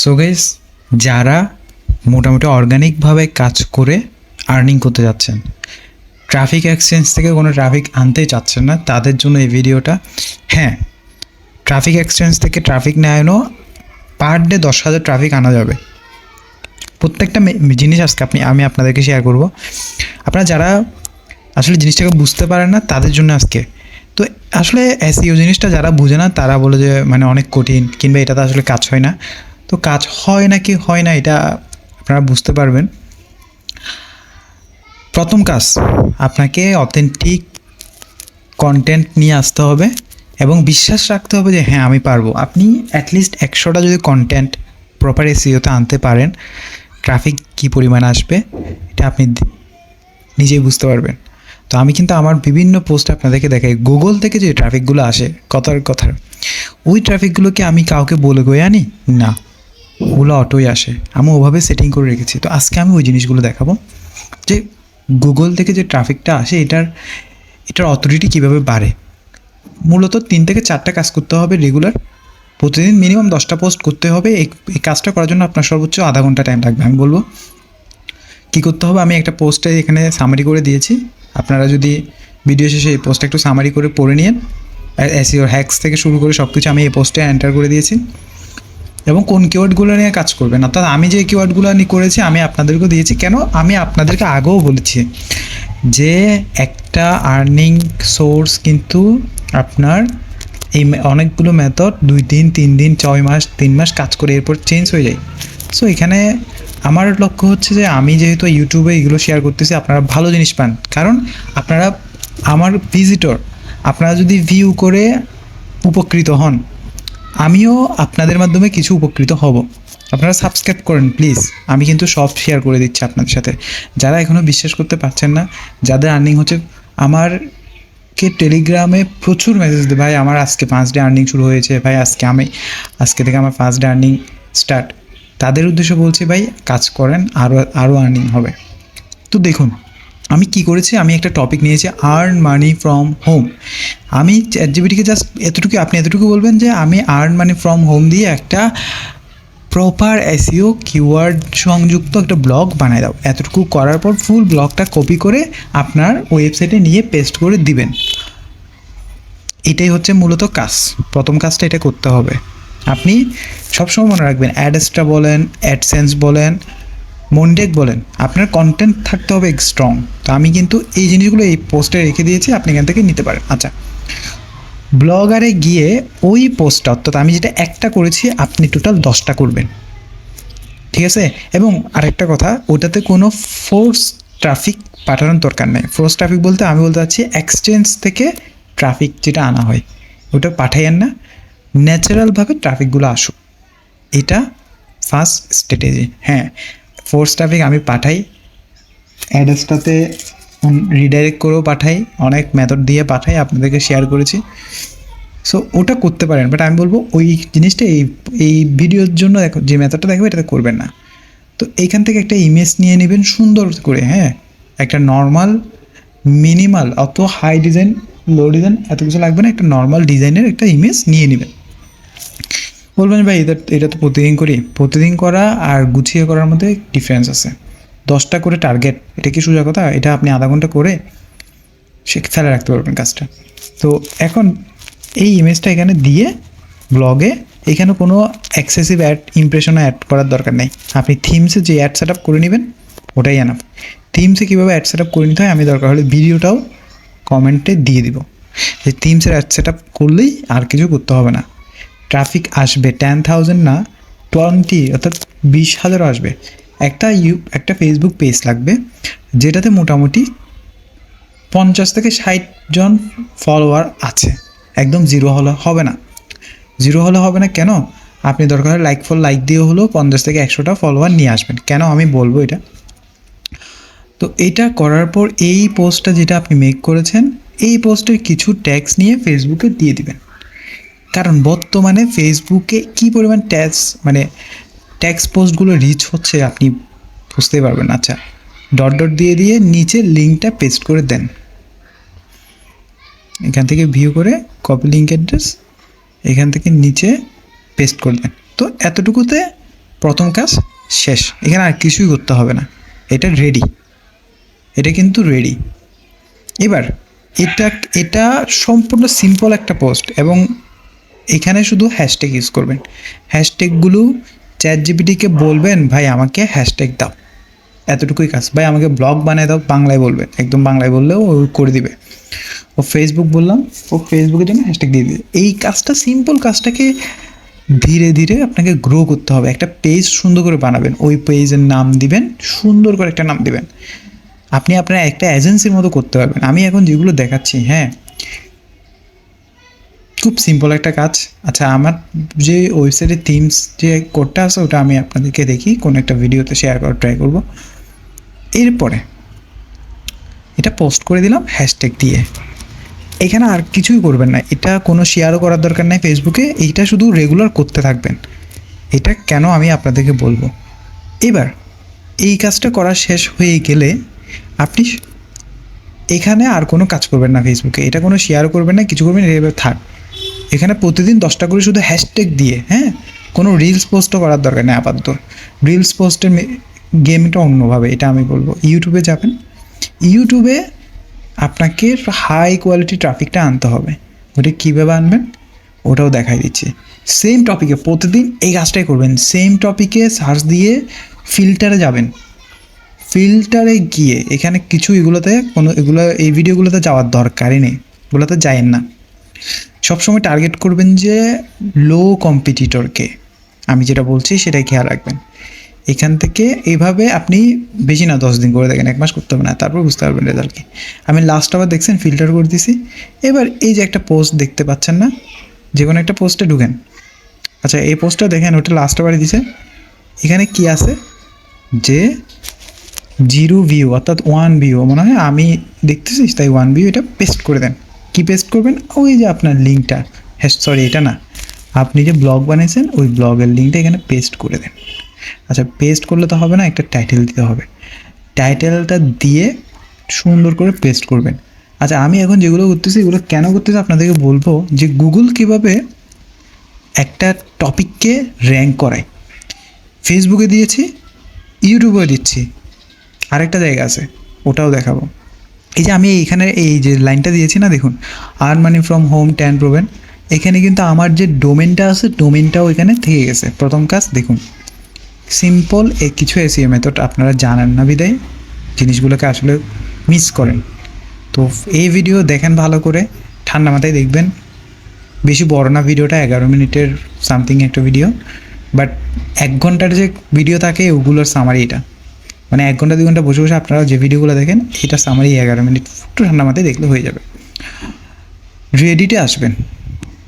So guys যারা মোটামুটি অর্গানিকভাবে কাজ করে আর্নিং করতে যাচ্ছেন ট্রাফিক এক্সচেঞ্জ থেকে কোনো ট্রাফিক আনতেই চাচ্ছেন না, তাদের জন্য এই ভিডিওটা হ্যাঁ ট্রাফিক এক্সচেঞ্জ থেকে ট্রাফিক না এনো পার ডে দশ হাজার ট্রাফিক আনা যাবে। প্রত্যেকটা জিনিস আজকে আপনি, আমি আপনাদেরকে শেয়ার করব। আপনারা যারা আসলে জিনিসটাকে বুঝতে পারেন না, তাদের জন্য আজকে। তো আসলে এসইও জিনিসটা যারা বুঝে না, তারা বলে যে মানে অনেক কঠিন, কিংবা এটাতে আসলে কাজ হয় না। তো কাজ হয় না কি হয় না এটা আপনারা বুঝতে পারবেন। প্রথম কাজ, আপনাকে অথেন্টিক কন্টেন্ট নিয়ে আসতে হবে এবং বিশ্বাস রাখতে হবে যে হ্যাঁ আমি পারব। আপনি অ্যাটলিস্ট একশোটা যদি কন্টেন্ট প্রপার এসিওতে আনতে পারেন ট্রাফিক কী পরিমাণ আসবে, এটা আপনি নিজেই বুঝতে পারবেন। তো আমি কিন্তু আমার বিভিন্ন পোস্ট আপনাদেরকে দেখাই। গুগল থেকে যে ট্রাফিকগুলো আসে, কথার কথার ওই ট্রাফিকগুলোকে আমি কাউকে বলে গয়ে আনি? না। ওগুলো অটোই আসে। আমি ওভাবে সেটিং করে রেখেছি। তো আজকে আমি ওই জিনিসগুলো দেখাবো। যে গুগল থেকে যে ট্রাফিকটা আসে, এটার এটার অথরিটি কীভাবে বাড়ে? মূলত তিন থেকে চারটা কাজ করতে হবে রেগুলার প্রতিদিন মিনিমাম দশটা পোস্ট করতে হবে। এই কাজটা করার জন্য আপনার সর্বোচ্চ আধা ঘণ্টা টাইম লাগবে, আমি বলব। কী করতে হবে? আমি একটা পোস্টে এখানে সামারি করে দিয়েছি। আপনারা যদি ভিডিও শেষে এই পোস্টটা একটু সামারি করে পড়ে নিন এসিওর হ্যাক্স থেকে শুরু করে সব কিছু আমি এই পোস্টে এন্টার করে দিয়েছি। এবং কোন কিওয়ার্ডগুলো নিয়ে কাজ করবেন। অর্থাৎ আমি যে কিওয়ার্ডগুলো নিয়ে করেছি, আমি আপনাদেরকেও দিয়েছি। কেন? আমি আপনাদেরকে আগেও বলেছি যে একটা আর্নিং সোর্স কিন্তু আপনার এই অনেকগুলো মেথড দুই দিন, তিন দিন, ছয় মাস, তিন মাস কাজ করে এরপর চেঞ্জ হয়ে যায়। সো এখানে আমার লক্ষ্য হচ্ছে যে আমি যেহেতু ইউটিউবে এগুলো শেয়ার করতেছি, আপনারা ভালো জিনিস পান। কারণ আপনারা, আমার ভিজিটর আপনারা যদি ভিউ করে উপকৃত হন আমিও আপনাদের মাধ্যমে কিছু উপকৃত হব। আপনারা সাবস্ক্রাইব করেন প্লিজ আমি কিন্তু সব শেয়ার করে দিচ্ছি আপনাদের সাথে। যারা এখনও বিশ্বাস করতে পারছেন না, যাদের আর্নিং হচ্ছে আমার কে টেলিগ্রামে প্রচুর মেসেজ দেয়। ভাই, আমার আজকে ফার্স্ট ডে আর্নিং শুরু হয়েছে। ভাই, আজকে আমি, আজকে থেকে আমার ফার্স্ট ডে আর্নিং স্টার্ট তাদের উদ্দেশ্যে বলছি, ভাই, কাজ করেন আরও আরও আর্নিং হবে। তো দেখুন আমি কি করেছি? আমি একটা টপিক নিয়েছি আর্ন মানি ফ্রম হোম আমি চ্যাট জিবিটিকে জাস্ট এতটুকু, আপনি এতটুকু বলবেন যে আমি আর্ন মানি ফ্রম হোম দিয়ে একটা প্রপার এসিও কিওয়ার্ড সংযুক্ত একটা ব্লগ বানায় দাও। এতটুকু করার পর ফুল ব্লগটা কপি করে আপনার ওয়েবসাইটে নিয়ে পেস্ট করে দিবেন। এটাই হচ্ছে মূলত কাজ। প্রথম কাজটা এটা করতে হবে। আপনি সবসময় মনে রাখবেন অ্যাডসটা বলেন অ্যাডসেন্স বলেন মন্ডেক বলেন, আপনার কন্টেন্ট থাকতে হবে স্ট্রং তো আমি কিন্তু এই জিনিসগুলো এই পোস্টে রেখে দিয়েছি, আপনি এখান থেকে নিতে পারেন। আচ্ছা ব্লগারে গিয়ে ওই পোস্টটা অর্থাৎ আমি যেটা একটা করেছি, আপনি টোটাল দশটা করবেন। ঠিক আছে? এবং আরেকটা কথা, ওটাতে কোনো ফোর্স ট্রাফিক পাঠানোর দরকার নেই। ফোর্স ট্রাফিক বলতে আমি বলতে চাচ্ছি এক্সচেঞ্জ থেকে ট্রাফিক যেটা আনা হয়, ওটা পাঠাইয়েন না। ন্যাচারালভাবে ট্রাফিকগুলো আসুক। এটা ফার্স্ট স্ট্র্যাটেজি হ্যাঁ ফোর্স ট্রাফিক আমি পাঠাই। অ্যাড্রেসটাতে রিডাইরেক্ট করেও পাঠাই। অনেক মেথড দিয়ে পাঠাই, আপনাদেরকে শেয়ার করেছি। সো ওটা করতে পারেন বাট আমি বলব ওই জিনিসটা এই এই ভিডিওর জন্য দেখো, যে মেথডটা দেখবে এটাতে করবেন না। তো এইখান থেকে একটা ইমেজ নিয়ে নেবেন সুন্দর করে হ্যাঁ? একটা নর্মাল মিনিমাল অত হাই ডিজাইন লো ডিজাইন এত কিছু লাগবে না, একটা নর্মাল ডিজাইনের একটা ইমেজ নিয়ে নেবেন। বলবেন ভাই, এটা এটা তো প্রতিদিন করি। প্রতিদিন করা আর গুছিয়ে করার মধ্যে ডিফারেন্স আছে। দশটা করে টার্গেট এটা কি সোজা কথা? এটা আপনি আধা ঘণ্টা করে সে ফেলে রাখতে পারবেন কাজটা। তো এখন এই ইমেজটা এখানে দিয়ে ব্লগে এখানে কোনো এক্সেসিভ অ্যাড ইমপ্রেশনও অ্যাড করার দরকার নেই। আপনি থিমসে যে অ্যাড সেট আপ করে নেবেন, ওটাই এনাফ থিমসে কীভাবে অ্যাড সেট আপ করে নিতে হয়, আমি দরকার হলে ভিডিওটাও কমেন্টে দিয়ে দিব। যে থিমসের অ্যাড সেট আপ করলেই আর কিছু করতে হবে না। ট্রাফিক আসবে টেন থাউজেন্ড না টোয়েন্টি অর্থাৎ বিশ হাজারও আসবে। একটা ইউ, একটা ফেসবুক পেজ লাগবে, যেটাতে মোটামুটি পঞ্চাশ থেকে ষাট জন ফলোয়ার আছে। একদম জিরো হলে হবে না। জিরো হলে হবে না কেন? আপনি দরকার লাইক ফর লাইক দিয়ে হলেও পঞ্চাশ থেকে একশোটা ফলোয়ার নিয়ে আসবেন। কেন আমি বলব এটা? তো এটা করার পর এই পোস্টটা যেটা আপনি মেক করেছেন, এই পোস্টের কিছু ট্যাক্স নিয়ে ফেসবুকে দিয়ে দিবেন। কারণ বর্তমানে ফেসবুকে কী পরিমাণ ট্যাক্স মানে ট্যাক্স পোস্টগুলো রিচ হচ্ছে আপনি বুঝতেই পারবেন। আচ্ছা ডট ডট দিয়ে দিয়ে নিচে লিঙ্কটা পেস্ট করে দেন। এখান থেকে ভিউ করে কপি লিঙ্ক অ্যাড্রেস এখান থেকে নিচে পেস্ট করে দেন। তো এতটুকুতে প্রথম কাজ শেষ। এখানে আর কিছুই করতে হবে না। এটা রেডি এটা কিন্তু রেডি এবার, এটা এটা সম্পূর্ণ সিম্পল একটা পোস্ট এবং এখানে শুধু হ্যাশট্যাগ ইউজ করবেন। হ্যাশট্যাগুলো চ্যাট জিপিটিকে বলবেন, ভাই, আমাকে হ্যাশট্যাগ দাও। এতটুকুই কাজ। ভাই, আমাকে ব্লগ বানিয়ে দাও। বাংলায় বলবেন একদম বাংলায় বললেও ও করে দিবে। ও ফেসবুক বললাম, ও ফেসবুকের জন্য হ্যাশট্যাগ দিয়ে দিবে। এই কাজটা সিম্পল কাজটাকে ধীরে ধীরে আপনাকে গ্রো করতে হবে। একটা পেজ সুন্দর করে বানাবেন। ওই পেজের নাম দিবেন, সুন্দর করে একটা নাম দিবেন। আপনি আপনার একটা এজেন্সির মতো করতে পারবেন। আমি এখন যেগুলো দেখাচ্ছি হ্যাঁ খুব সিম্পল একটা কাজ। আচ্ছা আমার যে ওয়েবসাইটের থিমস যে কোডটা আছে, ওটা আমি আপনাদেরকে দেখি, কোনো একটা ভিডিওতে শেয়ার করার ট্রাই করব। এরপরে, এটা পোস্ট করে দিলাম হ্যাশট্যাগ দিয়ে। এখানে আর কিছুই করবেন না। এটা কোনো শেয়ারও করার দরকার নেই ফেসবুকে এইটা শুধু রেগুলার করতে থাকবেন। এটা কেন আমি আপনাদেরকে বলব? এবার, এই কাজটা করা শেষ হয়ে গেলে আপনি এখানে আর কোনো কাজ করবেন না ফেসবুকে এটা কোনো শেয়ার করবেন না, কিছু করবেন এবার থাক এখানে প্রতিদিন দশটা করে শুধু হ্যাশট্যাগ দিয়ে হ্যাঁ? কোনো রিলস পোস্টও করার দরকার নেই আপাতত। রিলস পোস্টের গেমটা অন্যভাবে, এটা আমি বলব। ইউটিউবে যাবেন। ইউটিউবে আপনাকে হাই কোয়ালিটি ট্রাফিকটা আনতে হবে। ওটা কীভাবে আনবেন? ওটাও দেখাই দিচ্ছি। সেম টপিকে প্রতিদিন এই কাজটাই করবেন। সেম টপিকে সার্চ দিয়ে ফিল্টারে যাবেন। ফিল্টারে গিয়ে এখানে কিছু এগুলোতে কোনো, এগুলো, এই ভিডিওগুলোতে যাওয়ার দরকারই নেই। এগুলোতে যায়েন না। সবসময় টার্গেট করবেন যে লো কম্পিটিটরকে আমি যেটা বলছি সেটাই খেয়াল রাখবেন। এখান থেকে এইভাবে আপনি বেশি না দশ দিন করে দেখেন, এক মাস করতে হবে না, তারপর বুঝতে পারবেন রেজাল্ট কি। আমি লাস্ট আবার দেখছেন ফিল্টার করে দিছি। এবার এই যে একটা পোস্ট দেখতে পাচ্ছেন না যে কোনো একটা পোস্টে ঢুকেন। আচ্ছা এই পোস্টটা দেখেন, ওটা লাস্ট আবার দিছে। এখানে কি আছে? যে জিরো ভিউ অর্থাৎ ওয়ান ভিউ মনে হয় আমি দেখতেছিস, তাই ওয়ান ভিউ এটা পেস্ট করে দেন। কি পেস্ট করবেন? ওই যে আপনার লিঙ্কটা হ্যাঁ সরি এটা না। আপনি যে ব্লগ বানিয়েছেন, ওই ব্লগের লিঙ্কটা এখানে পেস্ট করে দেন। আচ্ছা পেস্ট করলে তো হবে না, একটা টাইটেল দিতে হবে। টাইটেলটা দিয়ে সুন্দর করে পেস্ট করবেন। আচ্ছা আমি এখন যেগুলো করতেছি, এগুলো কেন করতেছি আপনাদেরকে বলব যে গুগল কীভাবে একটা টপিককে র্যাঙ্ক করায়। ফেসবুকে দিয়েছি ইউটিউবেও দিচ্ছি। আরেকটা জায়গা আছে, ওটাও দেখাবো। এই যে আমি এইখানে এই যে লাইনটা দিয়েছি না, দেখুন earn money from home ten proven এখানে কিন্তু আমার যে ডোমেনটা আছে ডোমেনটাও এখানে থেকে গেছে। প্রথম কাজ, দেখুন সিম্পল এ কিছু এসিও মেথড আপনারা জানেন না বিদায়, জিনিসগুলোকে আসলে মিস করেন। তো এই ভিডিও দেখেন ভালো করে, ঠান্ডা মাথায় দেখবেন, বেশি বড় না ভিডিওটা, এগারো মিনিটের সামথিং একটা ভিডিও বাট এক ঘণ্টার যে ভিডিও থাকে, ওগুলোর সামারি এটা মানে এক ঘণ্টা, দুই ঘণ্টা বসে বসে আপনারা যে ভিডিওগুলো দেখেন, এটা সামারি এগারো মিনিট, একটু ঠান্ডা মাথায় দেখলে হয়ে যাবে। রেডিটে আসবেন।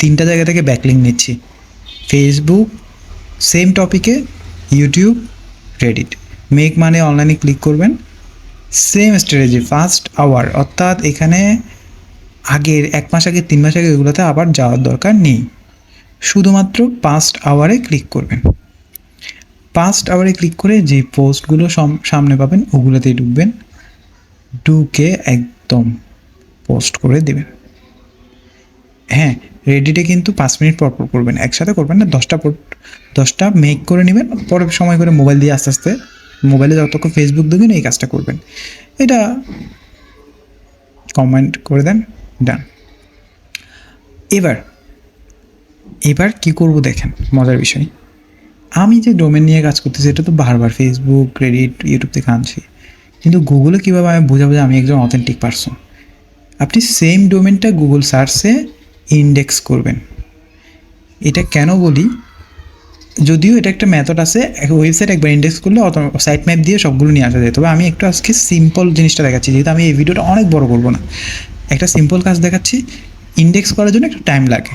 তিনটা জায়গা থেকে ব্যাকলিং নিচ্ছি। ফেসবুক সেম টপিকে ইউটিউব রেডিট মেক মানে অনলাইনে ক্লিক করবেন। সেম স্ট্র্যাটেজি ফার্স্ট আওয়ার অর্থাৎ এখানে আগের এক মাস আগে, তিন মাস আগে এগুলোতে আবার যাওয়ার দরকার নেই। শুধুমাত্র পাস্ট আওয়ারে ক্লিক করবেন। পাস্ট আওয়ারে ক্লিক করে যে পোস্টগুলো সম- সামনে পাবেন, ওগুলোতেই ঢুকবেন। ঢুকে একদম পোস্ট করে দেবেন। হ্যাঁ রেডিটে কিন্তু পাঁচ মিনিট পর পর করবেন। একসাথে করবেন না, দশটা দশটা মেক করে নেবেন, পরে সময় করে মোবাইল দিয়ে আস্তে আস্তে মোবাইলে যতক্ষণ ফেসবুক দেখবেন, এই কাজটা করবেন। এটা কমেন্ট করে দেন ডান এবার এবার কি করব দেখেন, মজার বিষয়। আমি যে ডোমেন নিয়ে কাজ করতেছি এটা তো বারবার ফেসবুক ক্রেডিট ইউটিউব থেকে আনছি। কিন্তু গুগলে কীভাবে আমি বোঝাবো যে আমি একজন অথেন্টিক পারসন আপনি সেম ডোমেনটা গুগল সার্চে ইন্ডেক্স করবেন। এটা কেন বলি? যদিও এটা একটা মেথড আছে ওয়েবসাইট একবার ইন্ডেক্স করলে অত সাইট ম্যাপ দিয়ে সবগুলো নিয়ে আসা যায়। তবে আমি একটু আজকে সিম্পল জিনিসটা দেখাচ্ছি, যেহেতু আমি এই ভিডিওটা অনেক বড় করব না। একটা সিম্পল কাজ দেখাচ্ছি ইন্ডেক্স করার জন্য একটু টাইম লাগে।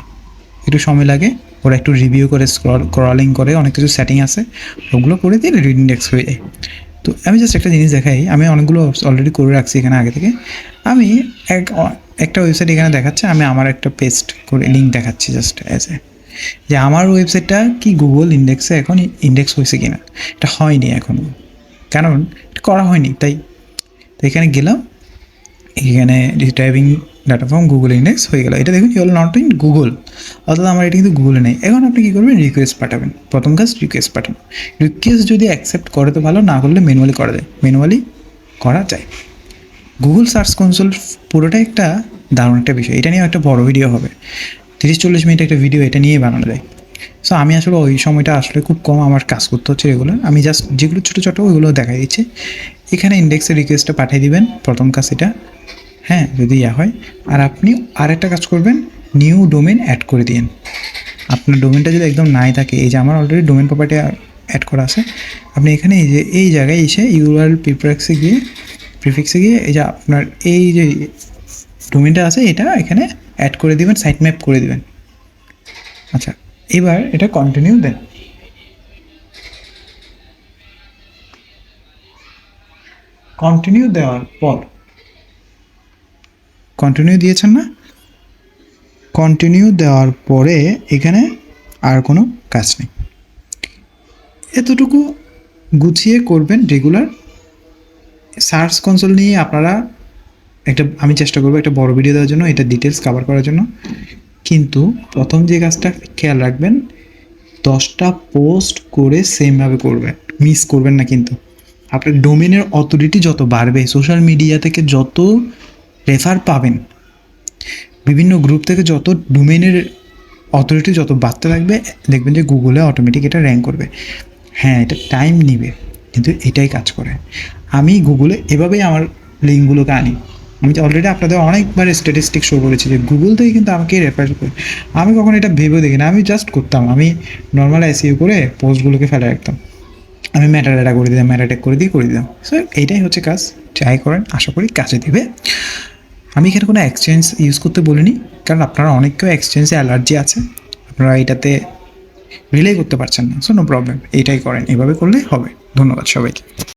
একটু সময় লাগে। ওরা একটু রিভিউ করে স্ক্রল ক্রলিং করে অনেক কিছু সেটিং আছে। ওগুলো করে দিয়ে ইন্ডেক্স হয়ে যায়। তো আমি জাস্ট একটা জিনিস দেখাই, আমি অনেকগুলো অলরেডি করে রাখছি এখানে আগে থেকে। আমি এক, একটা ওয়েবসাইট এখানে দেখাচ্ছে, আমি আমার একটা পেস্ট করে লিঙ্ক দেখাচ্ছি জাস্ট অ্যাজ এ যে আমার ওয়েবসাইটটা কি গুগল ইন্ডেক্সে এখন ইন্ডেক্স হয়েছে কিনা? এটা হয়নি এখনও কারণ এটা করা হয়নি, তাই। তো এখানে গেলাম, এখানে typing data form Google index হয়ে গেল। এটা দেখুন ইউল নট ইন গুগল অর্থাৎ আমার এটা কিন্তু গুগলে নেই। এখন আপনি কী করবেন? রিকোয়েস্ট পাঠাবেন। প্রথম কাজ রিকোয়েস্ট পাঠান। রিকোয়েস্ট যদি অ্যাকসেপ্ট করে তো ভালো, না করলে ম্যানুয়ালি করা যায়। ম্যানুয়ালি করা যায়। গুগল সার্চ কনসোল পুরোটাই একটা দারুণ একটা বিষয়। এটা নিয়ে একটা বড় ভিডিও হবে। তিরিশ চল্লিশ মিনিট একটা ভিডিও এটা নিয়েই বানানো যায়। সো আমি আসলে ওই সময়টা আসলে খুব কম আমার কাজ করতে হচ্ছে এগুলো আমি জাস্ট যেগুলো ছোটো ছোটো, ওইগুলো দেখা দিচ্ছি। এখানে ইন্ডেক্সের রিকোয়েস্টটা পাঠিয়ে দিবেন। প্রথম কাজ এটা। হ্যাঁ যদি ইয়া হয়। আর আপনি আরেকটা কাজ করবেন নিউ ডোমেন অ্যাড করে দিন। আপনার ডোমেনটা যদি একদম নাই থাকে, এই যে আমার অলরেডি ডোমেন প্রপার্টি অ্যাড করা আছে, আপনি এখানে এই যে, এই জায়গায় এসে ইউআরএল প্রিফিক্সে গিয়ে প্রিফিক্সে গিয়ে এই যে আপনার এই যে ডোমেনটা আছে, এটা এখানে অ্যাড করে দিবেন সাইট ম্যাপ করে দিবেন। আচ্ছা এবার এটা কন্টিনিউ দেন। কন্টিনিউ দেওয়ার পর কন্টিনিউ দিয়েছেন না? কন্টিনিউ দেওয়ার পরে এখানে আর কোনো কাজ নেই। এতটুকু গুছিয়ে করবেন রেগুলার সার্চ কনসোল নিয়ে আপনারা একটা, আমি চেষ্টা করব একটা বড় ভিডিও দেওয়ার জন্য, এটা ডিটেলস কভার করার জন্য। কিন্তু প্রথম যে কাজটা খেয়াল রাখবেন, দশটা পোস্ট করে সেমভাবে করবেন মিস করবেন না কিন্তু। আপনার ডোমেনের অথরিটি যত বাড়বে সোশ্যাল মিডিয়া থেকে যত রেফার পাবেন। বিভিন্ন গ্রুপ থেকে যত ডোমেনের অথরিটি যত বাড়তে থাকবে, দেখবেন যে গুগলে অটোমেটিক এটা র্যাঙ্ক করবে। হ্যাঁ এটা টাইম নিবে, কিন্তু এটাই কাজ করে। আমি গুগলে এভাবেই আমার লিঙ্কগুলোকে আনি। আমি অলরেডি আপনাদের অনেকবার স্ট্যাটিস্টিক শো করেছি যে গুগল থেকে কিন্তু আমাকে রেফার করে। আমি কখনো এটা ভেবেও দেখি না আমি জাস্ট করতাম। আমি নর্মাল এসিও করে পোস্টগুলোকে ফেলে রাখতাম। আমি ম্যাটার ডাটা করে দিতাম ম্যাটার করে দিয়ে, করে দিতাম। সো এইটাই হচ্ছে কাজ। ট্রাই করেন, আশা করি কাজে দিবে। আমি এখানে কোনো এক্সচেঞ্জ ইউজ করতে বলিনি, কারণ আপনারা অনেকেও এক্সচেঞ্জে অ্যালার্জি আছে, আপনারা এটাতে রিলে করতে পারছেন না সো নো প্রবলেম এইটাই করেন, এভাবে করলে হবে, ধন্যবাদ সবাইকে।